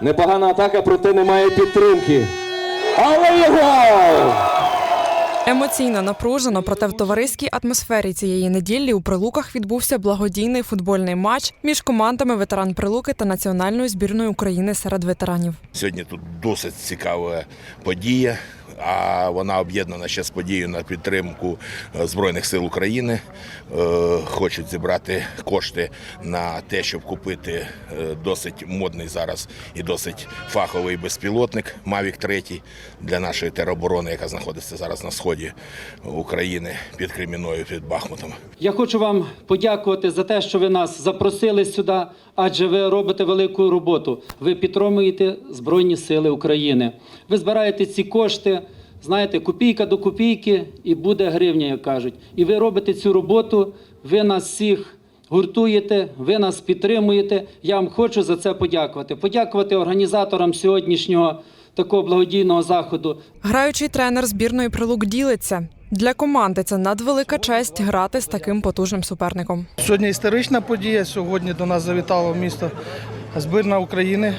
Непогана атака, проте немає підтримки. Але є гол! Емоційно напружено, проте в товариській атмосфері цієї неділі у Прилуках відбувся благодійний футбольний матч між командами ветеран Прилуки та національною збірною України серед ветеранів. Сьогодні тут досить цікава подія, а вона об'єднана ще з подією на підтримку е, Збройних сил України. Е, Хочуть зібрати кошти на те, щоб купити е, досить модний зараз і досить фаховий безпілотник Mavic 3 для нашої тероборони, яка знаходиться зараз на сході України під Креміною, під Бахмутом. Я хочу вам подякувати за те, що ви нас запросили сюди, адже ви робите велику роботу. Ви підтримуєте Збройні Сили України. Ви збираєте ці кошти, знаєте, копійка до копійки, і буде гривня, як кажуть. І ви робите цю роботу, ви нас всіх гуртуєте, ви нас підтримуєте. Я вам хочу за це подякувати. Подякувати організаторам сьогоднішнього такого благодійного заходу. Граючий тренер збірної Прилук ділиться. Для команди це надвелика честь грати з таким потужним суперником. Сьогодні історична подія. Сьогодні до нас завітало місто збірна України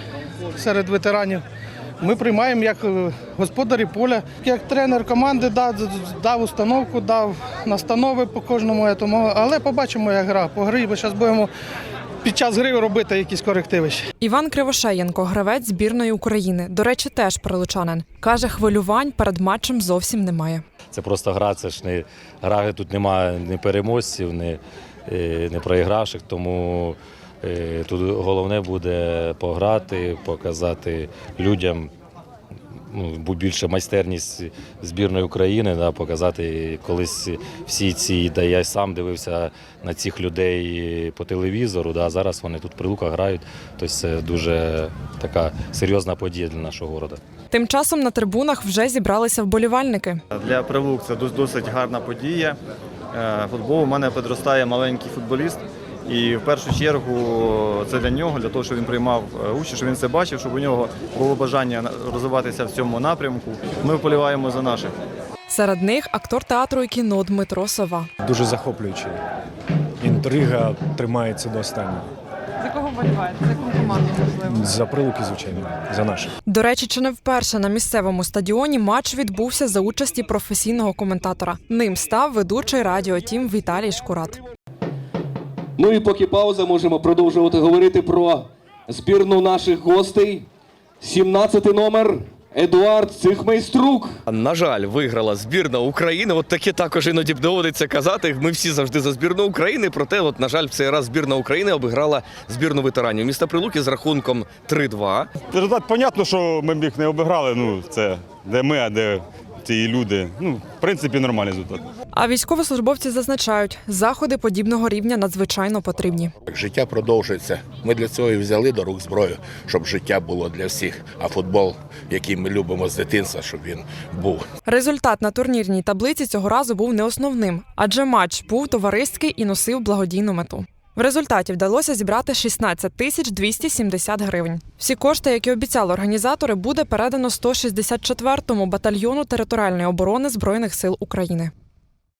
серед ветеранів. Ми приймаємо як е, господарі поля, як тренер команди дав, дав установку, дав настанови по кожному етому. Але побачимо, як гра. По грі, бо зараз будемо під час гри робити якісь корективи. Іван Кривошеєнко, гравець збірної України. До речі, теж прилучанин. Каже, хвилювань перед матчем зовсім немає. Це просто гра, це ж не гра, тут немає ні переможців, ні, е, ні проігравших, тому тут головне буде пограти, показати людям ну, більше майстерність збірної України, да, показати колись всі ці, да я сам дивився на цих людей по телевізору. Да, зараз вони тут при луках грають. Тобто це дуже така серйозна подія для нашого міста. Тим часом на трибунах вже зібралися вболівальники. Для Прилук це досить гарна подія. Е, Футбол у мене підростає маленький футболіст. І в першу чергу це для нього, для того, щоб він приймав е, участь, щоб він це бачив, щоб у нього було бажання розвиватися в цьому напрямку. Ми вболіваємо за наших. Серед них актор театру і кіно Дмитро Сова. дуже захоплюючий. Інтрига тримається до останнього. За кого вболіваєте? За яку команду можливо? За прилуки, звичайно, за наших. До речі, чи не вперше на місцевому стадіоні матч відбувся за участі професійного коментатора. Ним став ведучий радіо Тім Віталій Шкурат. Ну і поки пауза, можемо продовжувати говорити про збірну наших гостей. 17 номер Едуард Цихмейструк. На жаль, виграла збірна України. От таке також іноді доводиться казати. Ми всі завжди за збірну України. Проте, от, на жаль, в цей раз збірна України обіграла збірну ветеранів міста Прилуки з рахунком 3-2. Результат, понятно, що ми б їх не обіграли. Ну, це де ми, а де ці люди. Ну, в принципі, нормальний результат. А військовослужбовці зазначають, заходи подібного рівня надзвичайно потрібні. Життя продовжується. Ми для цього і взяли до рук зброю, щоб життя було для всіх. А футбол, який ми любимо з дитинства, щоб він був. Результат на турнірній таблиці цього разу був не основним, адже матч був товариський і носив благодійну мету. В результаті вдалося зібрати 16 тисяч 270 гривень. Всі кошти, які обіцяли організатори, буде передано 164-му батальйону територіальної оборони Збройних сил України.